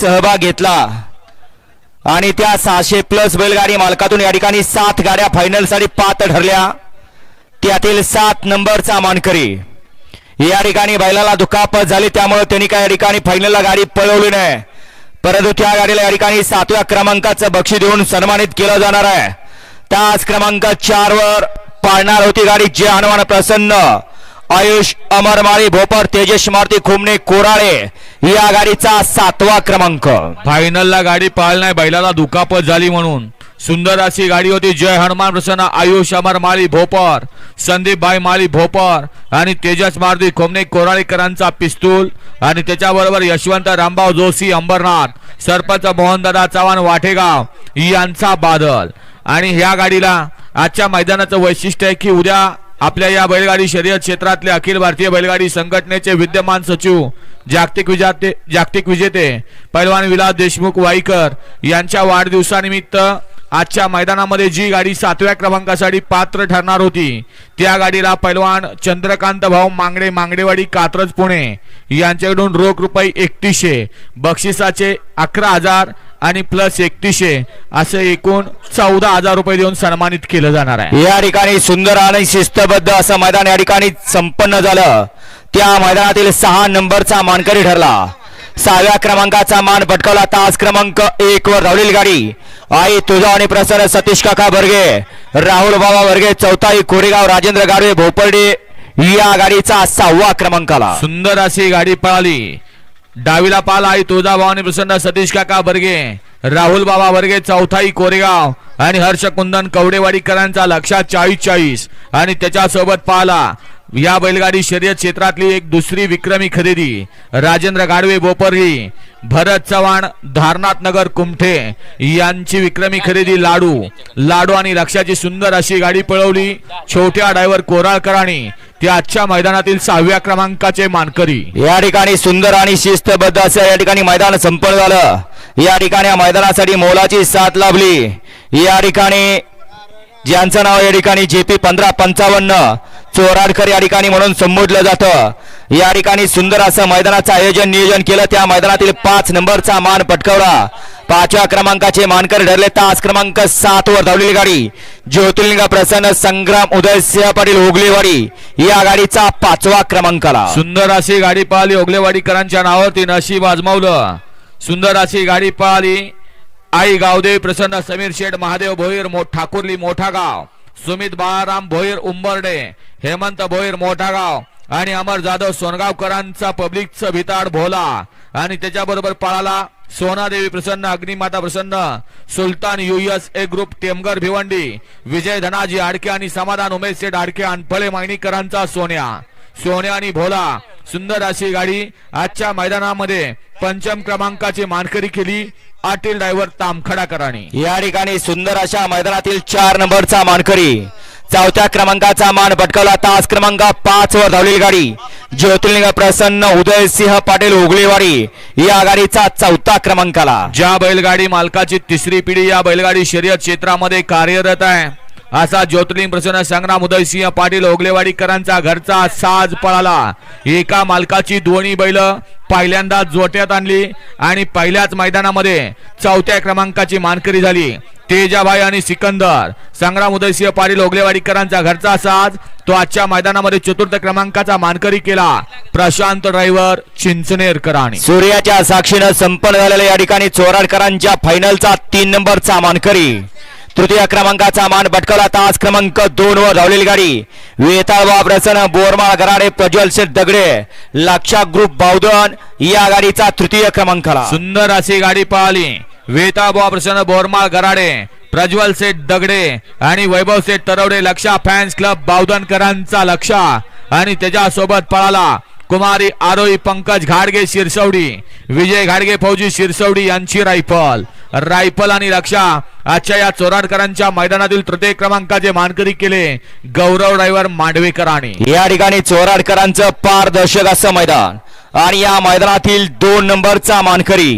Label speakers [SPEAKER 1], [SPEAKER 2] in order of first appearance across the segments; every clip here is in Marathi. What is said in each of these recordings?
[SPEAKER 1] सहभाग घेतला. आणि त्या सहाशे प्लस बैलगाडी मालकातून या ठिकाणी सात गाड्या फायनलसाठी पात पात्र ठरल्या. त्यातील सात नंबरचा मानकरी. या ठिकाणी बैलाला दुखापत झाली त्यामुळे त्यांनी काय या ठिकाणी फायनलला गाडी पळवली नाही. परंतु त्या गाडीला या ठिकाणी सातव्या क्रमांकाचं बक्षीस देऊन सन्मानित केलं जाणार आहे. त्याच क्रमांक चार वर पाळणार होती गाडी जे हनुमान प्रसन्न. आयुष अमरमाळी भोपर तेजस मारुती खुमणे कोराळे या गाडीचा सातवा क्रमांक.
[SPEAKER 2] फायनलला गाडी पाळणार बैलाला दुखापत झाली म्हणून. सुंदर अशी गाडी होती. जय हनुमान प्रसन्न आयुष अमर माळी भोपर संदीप भाई माळी भोपर आणि तेजस मारुती खोमने कोराळेकरांचा पिस्तूल आणि त्याच्याबरोबर यशवंत रामभाऊ जोशी अंबरनाथ सरपंच मोहनदादा चव्हाण वाटेगाव यांचा बादल. आणि ह्या गाडीला आजच्या मैदानाचं वैशिष्ट्य आहे की उद्या आपल्या या बैलगाडी शर्यत क्षेत्रातले अखिल भारतीय बैलगाडी संघटनेचे विद्यमान सचिव जागतिक विजेते जागतिक विजेते पैलवान विलास देशमुख वाईकर यांच्या वाढदिवसानिमित्त आजच्या मैदानामध्ये जी गाडी सातव्या क्रमांकासाठी पात्र ठरणार होती त्या गाडीला पैलवान चंद्रकांत भाऊ मांगडे मांगडेवाडी कात्रज पुणे यांच्याकडून रोख रुपये एकतीसशे बक्षिसाचे अकरा हजार आणि प्लस एकतीसशे असे एकूण चौदा हजार रुपये देऊन सन्मानित केलं जाणार आहे.
[SPEAKER 1] या ठिकाणी सुंदर आणि शिस्तबद्ध असं मैदान या ठिकाणी संपन्न झालं. त्या मैदानातील सहा नंबरचा मानकरी ठरला. सहाव्या क्रमांकाचा मान पटकावला तास क्रमांक एक वर धावलेली गाडी. आई तुझा आणि प्रसन्न सतीश काका बर्गे राहुल बाबा वर्गे चौथाई कोरेगाव राजेंद्र गाडवे भोपर्डे या गाडीचा सहावा क्रमांकाला.
[SPEAKER 2] सुंदर अशी गाडी पळाली. डावीला पाला आई तुळजाभावानी प्रसन्न सतीश काका बर्गे राहुल बाबा बर्गे चौथाई कोरेगाव आणि हर्ष कुंदन कवडेवाडीकरांचा लक्षात चाळीस चाळीस आणि त्याच्यासोबत पाला. या बैलगाडी शर्यत क्षेत्रातली एक दुसरी विक्रमी खरेदी राजेंद्र गाडवे बोपरही भरत चव्हाण धारनाथ नगर कुमठे यांची विक्रमी खरेदी लाडू. लाडू आणि लक्षाची सुंदर अशी गाडी पळवली छोट्या ड्रायव्हर कोराळकरांनी ते आजच्या मैदानातील सहाव्या क्रमांकाचे मानकरी.
[SPEAKER 1] या ठिकाणी सुंदर आणि शिस्तबद्ध असं या ठिकाणी मैदान संपन्न झालं. या ठिकाणी या मैदानासाठी मोलाची साथ लाभली. या ठिकाणी ज्यांचं नाव या ठिकाणी जेपी पंधरा पंचावन्न चोराडकर या ठिकाणी म्हणून संबोधलं जातं. या ठिकाणी सुंदर असं मैदानाचं आयोजन नियोजन केलं. त्या मैदानातील पाच नंबरचा मान पटकावला. पाचव्या क्रमांकाचे मानकर ठरले. तास क्रमांक सात वर धावलेली गाडी. ज्योतिर्लिंग प्रसन्न संग्राम उदयसिंह पाटील ओगलेवाडी या गाडीचा पाचवा क्रमांकाला.
[SPEAKER 2] सुंदर अशी गाडी पळाली ओगलेवाडीकरांच्या नावावरती नशीब आजमावलं. सुंदर अशी गाडी पळाली आई गावदेव प्रसन्न समीर शेठ महादेव भोईर मो ठाकुरली मोठा गाव सुमित बाळाराम भोईर उंबर्डे हेमंत भोईर मोठा गाव आणि अमर जाधव सोनगावकरांचा पब्लिकचा भिताड भोला. आणि त्याच्याबरोबर पळाला सोनादेवी प्रसन्न अग्निमाता प्रसन्न Sultan U S A group Temghar Bhiwandi Vijay Dhanaji Adke आणि समाधान उमेश सेठ आडके अनफळे मागणीकरांचा सोन्या. सोन्या आणि भोला सुंदर अशी गाडी आजच्या मैदानामध्ये पंचम क्रमांकाची मानकरी केली आटील ड्रायव्हर तामखडाकरांनी.
[SPEAKER 1] या ठिकाणी सुंदर अशा मैदानातील चार नंबरचा मानकरी. चौथ्या क्रमांकाचा मान पटकावला. तास क्रमांक पाच वर धावलेली गाडी. ज्योतिर्लिंग प्रसन्न उदयसिंह पाटील उगलेवाडी या गाडीचा चौथा क्रमांकाला.
[SPEAKER 2] ज्या बैलगाडी मालकाची तिसरी पिढी या बैलगाडी शर्यत क्षेत्रामध्ये कार्यरत आहे. असा ज्योतिर्लिंग प्रसन्न संग्राम उदयसिंह पाटील ओगलेवाडीकरांचा घरचा साज पळाला. एका मालकाची दोन्ही बैल पहिल्यांदा जोट्यात आणली आणि पहिल्याच मैदानामध्ये चौथ्या क्रमांकाची मानकरी झाली. तेजाबाई आणि सिकंदर. संग्राम उदयसिंह पाटील ओगलेवाडीकरांचा घरचा साज तो आजच्या मैदानामध्ये चतुर्थ क्रमांकाचा मानकरी केला. प्रशांत ड्रायव्हर चिंचनेरकरांनी
[SPEAKER 1] सूर्याच्या साक्षीनं संपन्न झालेल्या या ठिकाणी चोराडकरांच्या फायनलचा तीन नंबरचा मानकरी. तृतीय क्रमांकाचा मान भटकवला तास क्रमांक दोन वर धावलेली गाडी. वेताळबा प्रसन बोरमाळ गराडे प्रज्वल शेठ दगडे लक्षा ग्रुप बावधन या गाडीचा तृतीय क्रमांकाला.
[SPEAKER 2] सुंदर अशी गाडी पळाली वेताबा प्रसन बोरमाळ गराडे प्रज्वल सेठ दगडे आणि वैभव सेठ तरवडे लक्षा फॅन्स क्लब बावधनकरांचा लक्षा. आणि त्याच्यासोबत पळाला कुमारी आरोही पंकज घाडगे शिरसवडी विजय घाडगे फौजी शिरसवडी यांची रायफल. रायफल आणि रक्षा. आजच्या या चोराडकरांच्या मैदानातील तृतीय क्रमांकाचे मानकरी केले गौरव ड्रायव्हर मांडवेकरांनी
[SPEAKER 1] या ठिकाणी चोराडकरांचं पारदर्शक असं मैदान. आणि या मैदानातील दोन नंबरचा मानकरी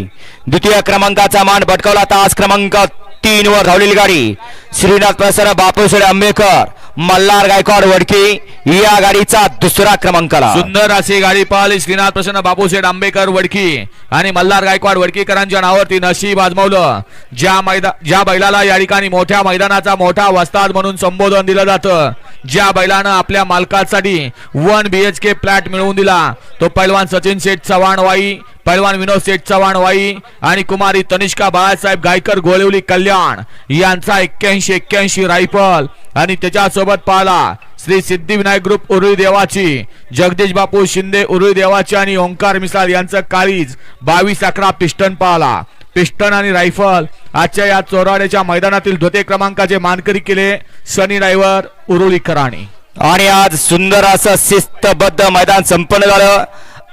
[SPEAKER 1] द्वितीय क्रमांकाचा मान भटकवला. तास क्रमांक तीन वर धावलेली गाडी. श्रीनाथ प्रसन्न बापूसडे आंबेकर मल्हार गायकवाड वडकी या गाडीचा दुसरा क्रमांकाला
[SPEAKER 2] सुंदर अशी गाडी पाहिली. श्रीनाथ प्रसन्न बापूशेठ आंबेकर वडकी आणि मल्हार गायकवाड वडकीकरांच्या नावावरती नशीब आजमावलं. ज्या मैदान ज्या बैलाला या ठिकाणी मोठ्या मैदानाचा मोठा वस्ताद म्हणून संबोधन दिलं जातं ज्या बैलानं आपल्या मालकासाठी one B H K flat मिळवून दिला तो पैलवान सचिन शेठ चव्हाण वाई पैलवान विनोद सेठ चव्हाण वाई आणि कुमारी तनिष्का बाळासाहेब गायकर गोळवली कल्याण यांचा एक्क्याऐंशी एक्क्याऐंशी रायफल. आणि त्याच्यासोबत पाहला श्री सिद्धिविनायक ग्रुप उरुळी देवाची जगदीश बापू शिंदे उरुळी देवाची आणि ओंकार मिसाल यांचं काळीज बावीस अकरा पिस्टन पाहला. पिस्टन आणि रायफल आजच्या या चोराड्याच्या मैदानातील धोते क्रमांकाचे मानकरी केले सनी ड्रायव्हर उरुळीकरांनी
[SPEAKER 1] आणि आज सुंदर असं शिस्तबद्ध मैदान संपन्न झालं.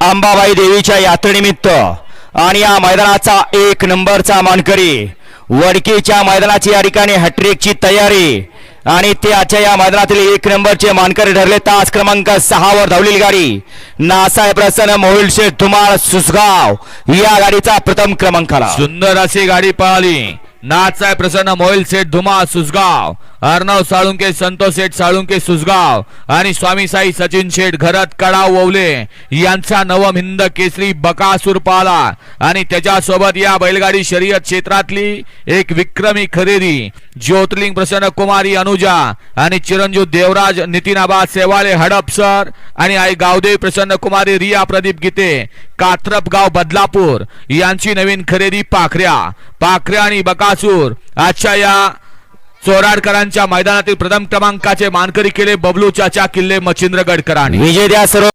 [SPEAKER 1] अंबाबाई देवीच्या यात्रेनिमित्त. आणि या मैदानाचा एक नंबरचा मानकरी वडकीच्या मैदानाची या ठिकाणी हॅट्रिकची तयारी. आणि ते आजच्या या मैदानातील एक नंबरचे मानकरी ठरले तास क्रमांक सहावर धावलेली गाडी. नासाय प्रसन्न मोहिल शेठ धुमाळ सुसगाव या गाडीचा प्रथम क्रमांकाला.
[SPEAKER 2] सुंदर अशी गाडी पळाली नाथसाहेब प्रसन्न मोहिल सेठ धुमा सुसगाव अर्णव साळुंके संतोष सेठ साळुंके सुसगाव आणि स्वामी साई सचिन शेठ घरत कडाव ओवले. यांचा नवम हिंद केसरी बकासूर पाला. आणि त्याच्यासोबत या बैलगाडी शर्यत क्षेत्रातली एक विक्रमी खरेदी. ज्योतिर्लिंग प्रसन्न कुमारी अनुजा आणि चिरंजीव देवराज नितीनाबा सेवाळे हडपसर आणि आई गावदेव प्रसन्न कुमारी रिया प्रदीप गीते. कात्रपगाव बदलापूर. यांची नवीन खरेदी पाखऱ्या. पाखरे आणि बकासूर. आजच्या या चोराडकरांच्या मैदानातील प्रथम क्रमांकाचे मानकरी केले बबलू चाचा किल्ले मच्छिंद्रगडकरांनी.
[SPEAKER 1] विजय द्या सर्व.